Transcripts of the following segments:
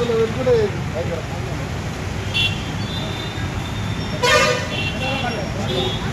Thank you.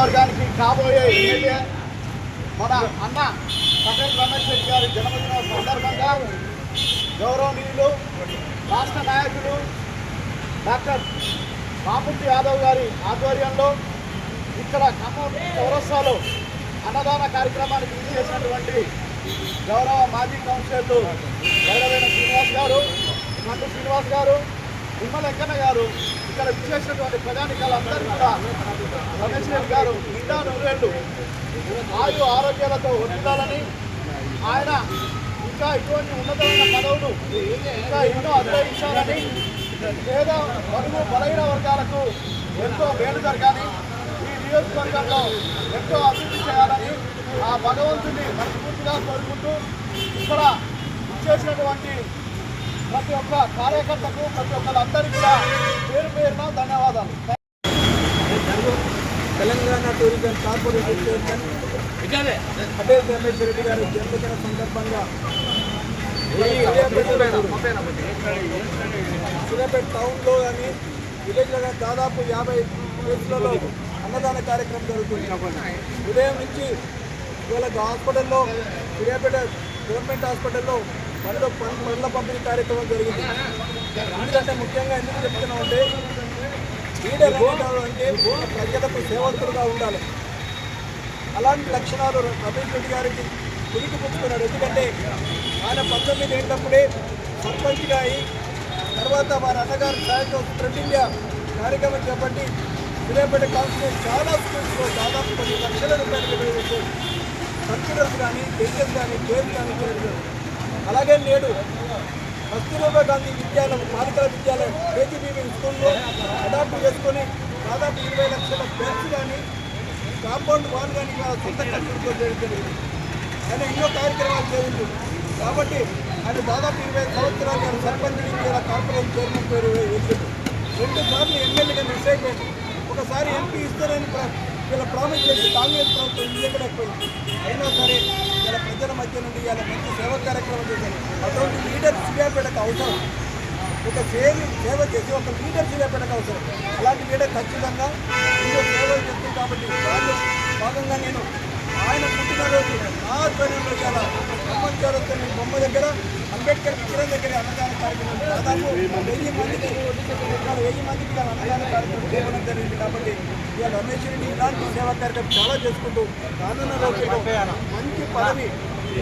వర్గానికి కాబోయే MLA మన అన్న పటేల్ రమేష్ రెడ్డి గారి జన్మదిన సందర్భంగా గౌరవనీయులు రాష్ట్ర నాయకులు డాక్టర్ బాపుటి యాదవ్ గారి ఆధ్వర్యంలో ఇక్కడ ఖమ్మం చౌరస్తాలో అన్నదాన కార్యక్రమానికి విధి చేసినటువంటి గౌరవ మాజీ కౌన్సిలర్లు గౌరవైన శ్రీనివాస్ గారు మండు శ్రీనివాస్ గారు నిమ్మల గారు ఇక్కడ విచ్చేసినటువంటి ప్రజానికాలందరూ కూడా రమేష్ రెడ్డి గారు నిండా నూరేళ్ళు ఆయు ఆరోగ్యాలతో ఉండాలని ఆయన ఇంకా ఇటువంటి ఉన్నతమైన పదవులు ఇంకా ఎన్నో అధిరోహించాలని పేద పరుగు బలహీన వర్గాలకు ఎంతో మేలు జరగాలి. ఈ నియోజకవర్గంలో ఎంతో అభివృద్ధి చేయాలని ఆ భగవంతుని మనస్ఫూర్తిగా కోరుకుంటూ ఇక్కడ ఇచ్చేసినటువంటి ప్రతి ఒక్క కార్యకర్తకు ప్రతి ఒక్కరందరికీ కూడా పేరు పేరున ధన్యవాదాలు. Telangana tourism corporation chairman Patel Ramesh Reddy గారి జన్మదిన సందర్భంగా సూర్యాపేట టౌన్లో కానీ విలేజ్లో కానీ దాదాపు యాభై ప్లేస్లలో అన్నదాన కార్యక్రమం జరుగుతుంది. ఉదయం నుంచి ఇవాళ హాస్పిటల్లో సూర్యాపేట గవర్నమెంట్ హాస్పిటల్లో పండ్ల పండ్ల పంపిణీ కార్యక్రమం జరిగింది. ఎందుకంటే ముఖ్యంగా ఎందుకు చెప్తున్నామంటే లీడర్ అంటే ప్రజలకు సేవకుడుగా ఉండాలి. అలాంటి లక్షణాలు రమేష్ రెడ్డి గారికి తిరిగి పుచ్చుకున్నాడు ఎందుకంటే ఆయన పంతొమ్మిది ఏంటప్పుడే సర్పంచ్గా అయి తర్వాత వారి అన్నగారు సాయంతో ఫ్రెండ్ ఇండియా కార్యక్రమం చేపట్టి సూర్యాపేట కౌన్సిల్ చాలా స్కూల్స్లో దాదాపు కొన్ని లక్షల రూపాయలు విలువ కంప్యూటర్స్ కానీ టెన్షన్స్ కానీ చైర్స్ కానీ చేయడం అలాగే నేడు కస్తూరిబా గాంధీ విద్యాలయం బాలికల విద్యాలయం కేజీబీబీ స్కూల్లో అడాప్ట్ చేసుకొని దాదాపు ఇరవై లక్షల బెంచ్ కానీ కాంపౌండ్ వాల్ కానీ ఇలా సొంత ఖర్చులతో జరిగింది. కానీ ఎన్నో కార్యక్రమాలు చేయండి కాబట్టి ఆయన దాదాపు ఇరవై సంవత్సరాలు ఆయన సర్పంచ్ ఇలా కార్పొరేషన్ చైర్మన్ పేరు వెళ్ళింది రెండు సార్లు ఎమ్మెల్యేగా మిస్ అయిపోయింది ఒకసారి ఎంపీ ఇస్తారని వీళ్ళ ప్రామిస్ చేసి కాంగ్రెస్ ప్రభుత్వం ఇవ్వలేకపోయింది. అయినా సరే ఇలా ప్రజల మధ్య నుండి ఇలా మంచి కార్యక్రమం చేశారు అటువంటి లీడర్ సూర్యాపేటకు అవసరం. ఒక సేవ సేవ చేసి ఒక లీడర్ సూర్యాపేటకు అవసరం. అలాంటి లీడర్ ఖచ్చితంగా మీరు సేవలు చేస్తుంది కాబట్టి దానిలో భాగంగా నేను ఆయన పుట్టినరోజు నా ఆధ్వర్యంలో చాలా ఖమ్మం చౌరస్తని బొమ్మ దగ్గర అంబేద్కర్ విగ్రహం దగ్గర అన్నదాన కార్యక్రమం దాదాపు వెయ్యి మందికి వెయ్యి మందికి అన్నదాన కార్యక్రమం చేయడం జరిగింది కాబట్టి ఇవాళ రమేష్ రెడ్డి ఇలాంటి సేవా కార్యక్రమం చాలా చేసుకుంటూ రానున్న రోజుల్లో మంచి పదవి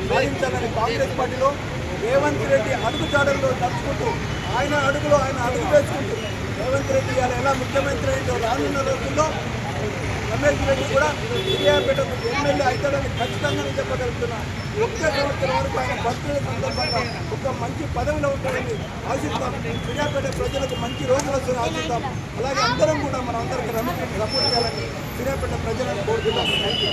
సాధించాలని కాంగ్రెస్ పార్టీలో రేవంత్ రెడ్డి అడుగు జాడల్లో నడుచుకుంటూ ఆయన అడుగులో ఆయన అడుగు వేసుకుంటూ రేవంత్ రెడ్డి ఇవాళ ఎలా ముఖ్యమంత్రి అయిందో రానున్న రోజుల్లో రమేష్ రెడ్డి కూడా సూర్యాపేటకు ఎమ్మెల్యే అవుతాడని ఖచ్చితంగా నేను చెప్పగలుగుతున్నా ఒక్క సంవత్సరం వరకు ఆయన భక్తుల సందర్భంగా ఒక మంచి పదవిలో ఉంటాడని ఆశిస్తాం. సూర్యాపేట ప్రజలకు మంచి రోజులు వస్తాయని ఆశిస్తాం. అలాగే అందరం కూడా మన అందరికీ రమేష్ రెడ్డి సపోర్ట్ చేయాలని సూర్యాపేట ప్రజలను కోరుతున్నాం థ్యాంక్ యూ